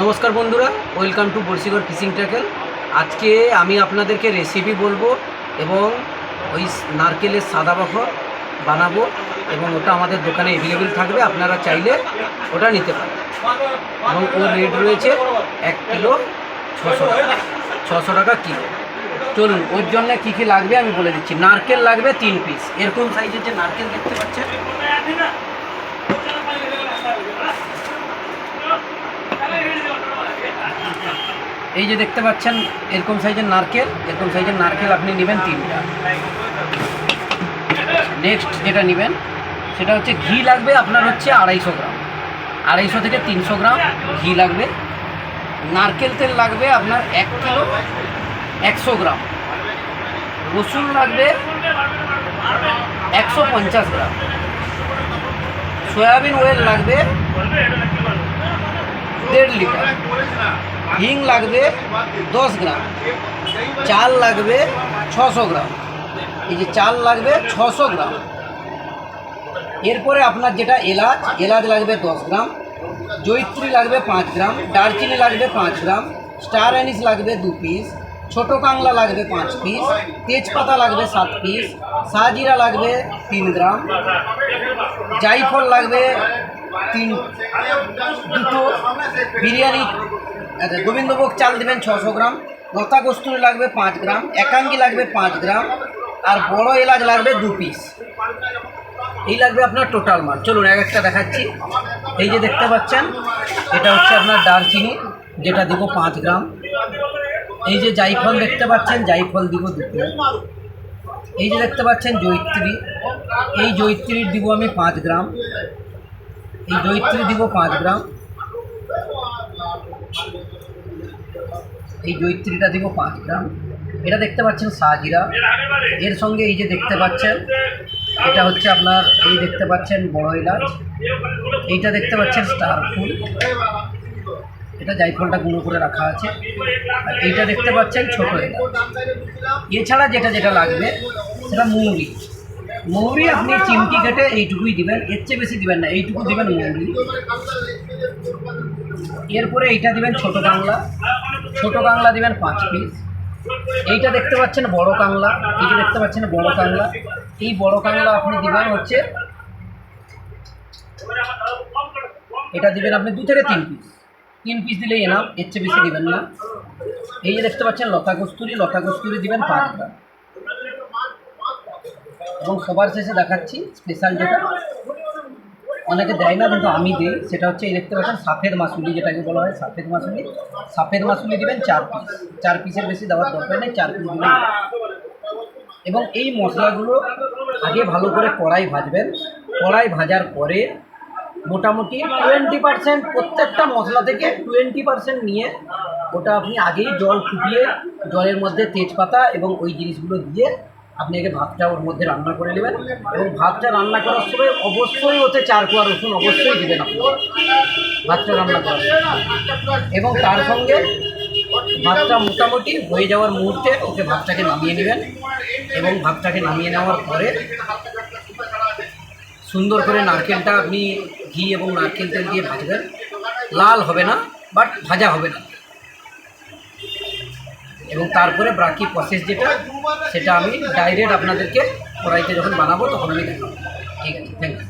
নমস্কার বন্ধুরা welcome to Barshigarh fishing tackle আজকে আমি আপনাদেরকে রেসিপি বলব এবং ওই নারকেলের সাদা বাফর বানাবো এবং ওটা আমাদের দোকানে অ্যাভেলেবেল থাকবে, আপনারা চাইলে ওটা নিতে পারেন। এবং ওর রেট রয়েছে এক কিলো ছশো টাকা ছশো টাকা কিলো। চলুন, ওর জন্য কী কী লাগবে আমি বলে দিচ্ছি। নারকেল লাগবে তিন পিস এরকম সাইজের যে নারকেল দেখতে পাচ্ছেন এই যে দেখতে পাচ্ছেন, এরকম সাইজের নারকেল, এরকম সাইজের নারকেল আপনি নেবেন তিনটা। নেক্সট যেটা নেবেন, সেটা হচ্ছে ঘি লাগবে আপনার হচ্ছে আড়াইশো গ্রাম। আড়াইশো থেকে তিনশো গ্রাম ঘি লাগবে। নারকেল তেল লাগবে আপনার এক কিলো একশো গ্রাম। রসুন লাগবে একশো পঞ্চাশ গ্রাম। সয়াবিন অয়েল লাগবে দেড় লিটার। হিং লাগবে দশ গ্রাম, চাল লাগবে ছশো গ্রাম, এই যে চাল লাগবে ছশো গ্রাম। এরপরে আপনার যেটা এলাচ এলাচ লাগবে দশ গ্রাম জৈত্রী লাগবে পাঁচ গ্রাম, দারচিনি লাগবে পাঁচ গ্রাম, স্টার অ্যানিস লাগবে দু পিস ছোটো কাংলা লাগবে পাঁচ পিস তেজপাতা লাগবে সাত পিস শাহজিরা লাগবে তিন গ্রাম, জাইফল লাগবে তিন, দুটো বিরিয়ানি আচ্ছা গোবিন্দভোগ চাল দেবেন ছশো গ্রাম, লতা কস্তুরি লাগবে পাঁচ গ্রাম, একাঙ্গি লাগবে পাঁচ গ্রাম, আর বড় এলাচ লাগবে দু পিস এই লাগবে আপনার টোটাল মাল। চলুন, এক একটা দেখাচ্ছি। এই যে দেখতে পাচ্ছেন, এটা হচ্ছে আপনার দারচিনি, যেটা দিব পাঁচ গ্রাম। এই যে জাইফল দেখতে পাচ্ছেন, জাইফল দিব দুটো এই যে দেখতে পাচ্ছেন, জৈত্রী। এই জৈত্রীর দিব আমি পাঁচ গ্রাম। এই জৈত্রী দিব পাঁচ গ্রাম। এই জৈত্রীটা দিব পাঁচ গ্রাম এটা দেখতে পাচ্ছেন সাজিরা। এর সঙ্গে এই যে দেখতে পাচ্ছেন, এটা হচ্ছে আপনার এই দেখতে পাচ্ছেন বড় এলাচ। এইটা দেখতে পাচ্ছেন স্টার ফুল। এটা জাইফলটা গুঁড়ো করে রাখা আছে। আর এইটা দেখতে পাচ্ছেন ছোট এলাচ। এছাড়া যেটা যেটা লাগবে, সেটা মৌরি। মৌরি আপনি চিমটি কেটে এইটুকুই দিবেন। এর চেয়ে বেশি দিবেন না, এইটুকু দিবেন মৌরি। এরপরে এইটা দিবেন ছোট কাংলা ছোট কাংলা দিবেন পাঁচ পিস এইটা দেখতে পাচ্ছেন বড় কাংলা। এইটা দেখতে পাচ্ছেন বড় কাংলা। এই বড় কাংলা আপনি দিবেন হচ্ছে, এটা দিবেন আপনি দু থেকে তিন পিস তিন পিস দিলেই এনাম এর চেয়ে বেশি দিবেন না। এই যে দেখতে পাচ্ছেন লতা কস্তুরি। লতা কস্তুরি দিবেন পাঁচ এবং সবার শেষে দেখাচ্ছি স্পেশাল যেটা। অনেকে দেয় না, কিন্তু আমি দিই। সেটা হচ্ছে, এই দেখতে পাচ্ছেন, সাফেদ মাসুলি যেটাকে বলা হয়, সাফেদ মাসুলি। সাফেদ মাসুলি দিবেন চার পিস চার পিসের বেশি দেওয়ার দরকার নেই, চার পিস দিবেন এবং এই মশলাগুলো আগে ভালো করে কড়াই ভাজবেন। কড়াই ভাজার পরে মোটামুটি টোয়েন্টি পার্সেন্ট প্রত্যেকটা মশলা থেকে টোয়েন্টি পার্সেন্ট নিয়ে ওটা আপনি আগেই জল ফুটিয়ে, জলের মধ্যে তেজপাতা এবং ওই জিনিসগুলো দিয়ে আপনি আগে ভাতটা ওর মধ্যে রান্না করে নেবেন এবং ভাতটা রান্না করার সময় অবশ্যই ওতে চার কোয়া রসুন অবশ্যই দেবেন আপনি। ভাতটা রান্না করার। এবং তার সঙ্গে ভাতটা মোটামুটি হয়ে যাওয়ার মুহূর্তে ওকে ভাতটাকে নামিয়ে নেবেন এবং ভাতটাকে নামিয়ে নেওয়ার পরে সুন্দর করে নারকেলটা আপনি ঘি এবং নারকেল তেল দিয়ে ভাজবেন। লাল হবে না বাট ভাজা হবে না। এবং তারপরে বাকি প্রসেস যেটা, সেটা আমি ডাইরেক্ট আপনাদেরকে কড়াইতে যখন বানাবো, তখন আমি দেখাবো। ঠিক আছে থ্যাংক ইউ